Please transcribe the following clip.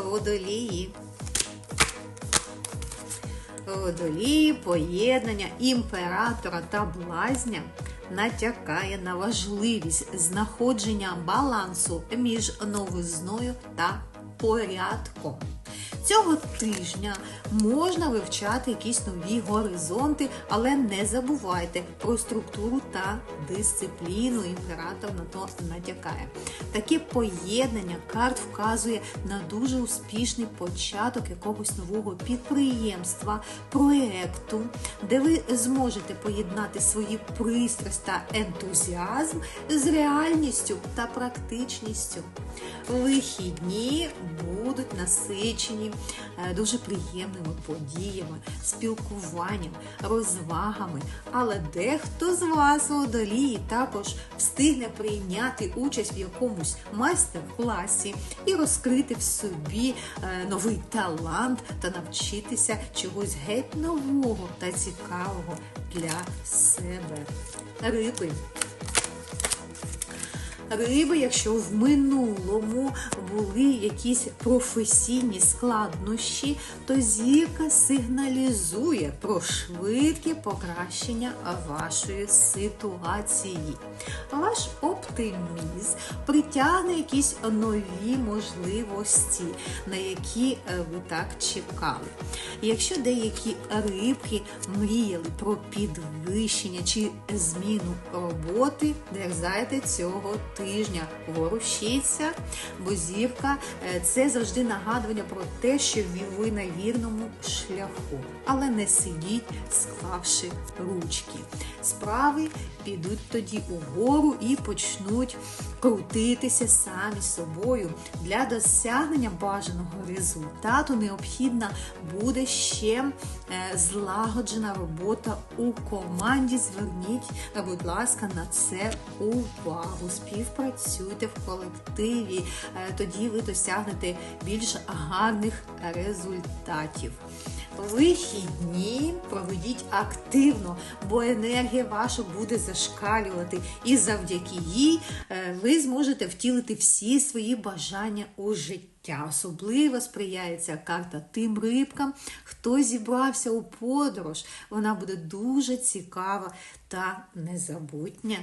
водолії. Водолії поєднання імператора та блазня натякає на важливість знаходження балансу між новизною та порядком. Цього тижня можна вивчати якісь нові горизонти, але не забувайте про структуру та дисципліну. Імператор на то натякає. Таке поєднання карт вказує на дуже успішний початок якогось нового підприємства, проекту, де ви зможете поєднати свої пристрасть та ентузіазм з реальністю та практичністю. Вихідні будуть насичені дуже приємними подіями, спілкуванням, розвагами. Але дехто з вас водолії також встигне прийняти участь в якомусь майстер-класі і розкрити в собі е, новий талант та навчитися чогось геть нового та цікавого для себе. Риби. Риби, якщо в минулому були якісь професійні складнощі, то зірка сигналізує про швидке покращення вашої ситуації. Ваш оптимізм притягне якісь нові можливості, на які е, ви так чекали. Якщо деякі рибки мріяли про підвищення чи зміну роботи, дерзайте цього тижня, ворушіться, бо зірка е, це завжди нагадування про те, що ви на вірному шляху, але не сидіть, склавши ручки. Справи підуть тоді угору і почнуть крутитися самі собою. Для досягнення бажаного результату необхідна буде ще е, злагоджена робота у команді. Зверніть, будь ласка, на це увагу. Співпрацюйте в колективі, е, тоді ви досягнете більш гарних результатів. Вихідні проведіть активно, бо енергія ваша буде зашкалювати, і завдяки їй е, ви зможете втілити всі свої бажання у життя. Особливо сприяє ця карта тим рибкам, хто зібрався у подорож. Вона буде дуже цікава та незабутня.